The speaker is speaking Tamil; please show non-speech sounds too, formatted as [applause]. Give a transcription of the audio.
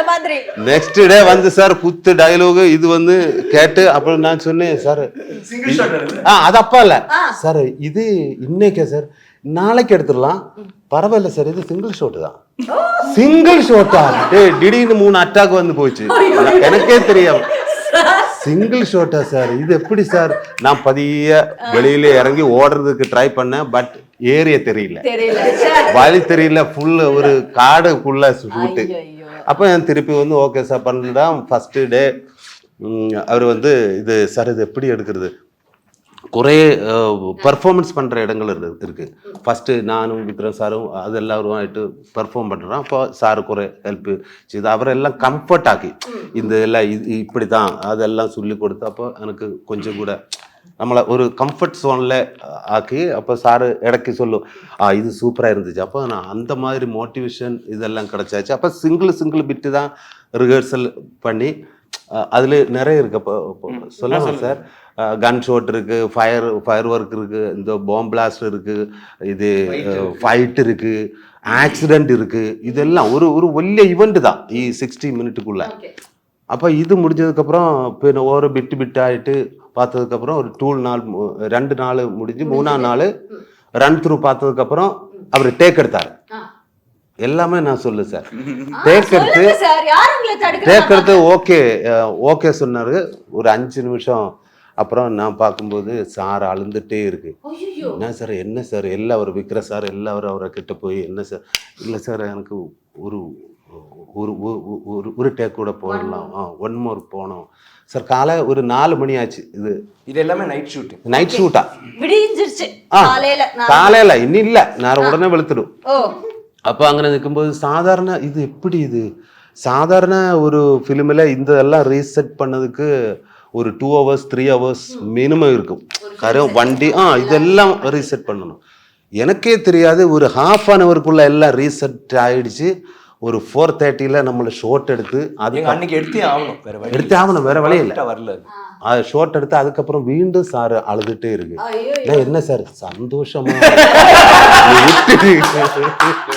அந்த மாதிரி. நெக்ஸ்ட் டே வந்து சார் புத்து டயலாக் இது வந்து கேட்டு அப்புறம் நான் சொன்னேன் சார் ஆ அது அப்பா இல்ல. சார் இது இன்னைக்கே சார் நாளைக்கு எடுத்துடலாம். பரவாயில்ல சார் இது சிங்கிள் ஷோட் தான். சிங்கிள் ஷோட்டா திடீர்னு மூணு அட்டாக் வந்து போச்சு. எனக்கே தெரியும் சிங்கிள் ஷோட்டா சார் இது எப்படி சார் நான் பதிய வெளியில இறங்கி ஓடுறதுக்கு ட்ரை பண்ணேன் பட் ஏரிய தெரியல. வழி தெரியல ஃபுல் ஒரு காடுக்குள்ள ஷூட்டு. அப்போ நான் திருப்பி வந்து ஓகே சார் பண்ணலாம் ஃபஸ்ட்டு டே அவர் வந்து இது சார் இது எப்படி எடுக்கிறது? குறைய பர்ஃபார்மன்ஸ் பண்ணுற இடங்கள் இருக்கு இருக்கு. ஃபஸ்ட்டு நானும் விக்ரம் சாரும் அது எல்லாரும் ஆகிட்டு பெர்ஃபார்ம் பண்ணுறோம் அப்போ சார் குறை ஹெல்ப்பு இது அவரெல்லாம் கம்ஃபர்ட் ஆக்கி இந்த எல்லாம் இது இப்படி தான் அதெல்லாம் சொல்லி கொடுத்து அப்போ எனக்கு கொஞ்சம் கூட நம்மளை ஒரு கம்ஃபர்ட் சோனில் ஆக்கி அப்போ சாரு இடக்கி சொல்லும் ஆ இது சூப்பராக இருந்துச்சு. அப்போ நான் அந்த மாதிரி மோட்டிவேஷன் இதெல்லாம் கிடச்சாச்சு. அப்போ சிங்கிள் சிங்கிள் பிட்டு தான் ரிஹர்சல் பண்ணி அதில் நிறைய இருக்கு. அப்போ சொல்லுங்க. சார்? கன் ஷோட் இருக்குது ஃபயர் ஃபயர் ஒர்க் இருக்குது இந்த பாம் பிளாஸ்ட் இருக்குது இது ஃபைட் இருக்குது ஆக்சிடெண்ட் இருக்குது இதெல்லாம் ஒரு ஒரு ஒல்லிய ஈவெண்ட் தான் சிக்ஸ்டி மினிட்டுக்குள்ளே அப்போ இது முடிஞ்சதுக்கப்புறம் பின்ன ஓர பிட்டு பிட்டு ஆகிட்டு பார்த்ததுக்கப்புறம் ஒரு டூ நாள் ரெண்டு நாள் முடிஞ்சு மூணாம் நாள் ரன் த்ரூ பார்த்ததுக்கப்புறம் அவர் டேக் எடுத்தார். எல்லாமே நான் சொல்லு சார். டேக் [laughs] எடுத்து டேக் எடுத்து ஓகே ஓகே சொன்னாரு. ஒரு அஞ்சு நிமிஷம். அப்புறம் நான் பார்க்கும்போது சார் அழுந்துட்டே இருக்கு. என்ன சார் என்ன சார்? எல்லாம் அவர் விற்கிற சார் எல்லாரும் அவரை கிட்ட போய் என்ன சார்? இல்லை சார் எனக்கு ஒரு ஒரு ஒரு- ஒரு டேக் கூட போடலாம். ஆ ஒன் மோர் போனோம். சார் காலை ஒரு நாலு மணி ஆச்சு. இது இது எல்லாமே நைட் ஷூட் நைட் ஷூட்டா விடிஞ்சிருச்சு. ஆ. காலையில காலையில இன்னும் இல்லை. நான் உடனே வெளுத்துடும். ஓ. அப்போ அங்கே நிற்கும்போது சாதாரண இது எப்படி இது? சாதாரண ஒரு ஃபிலிமில் இந்த எல்லாம் ரீசெட் பண்ணதுக்கு ஒரு two hours three hours minimum இருக்கும். காரணம் வண்டி ஆ இதெல்லாம் ரீசெட் பண்ணணும். எனக்கே தெரியாது ஒரு ஹாஃப் அன் ஹவருக்குள்ள எல்லாம் ரீசெட் ஆயிடுச்சு. ஒரு ஃபோர் தேர்ட்டியில் நம்மளை ஷோட் எடுத்து அது அன்னைக்கு எடுத்தே ஆகணும் வேற வழி எடுத்தே ஆகணும் வேற வழி இல்லை. வரல அது. ஷோட் எடுத்து அதுக்கப்புறம் மீண்டும் சார் அழுதுட்டே இருக்கு. என்ன சார் சந்தோஷமா. [laughs]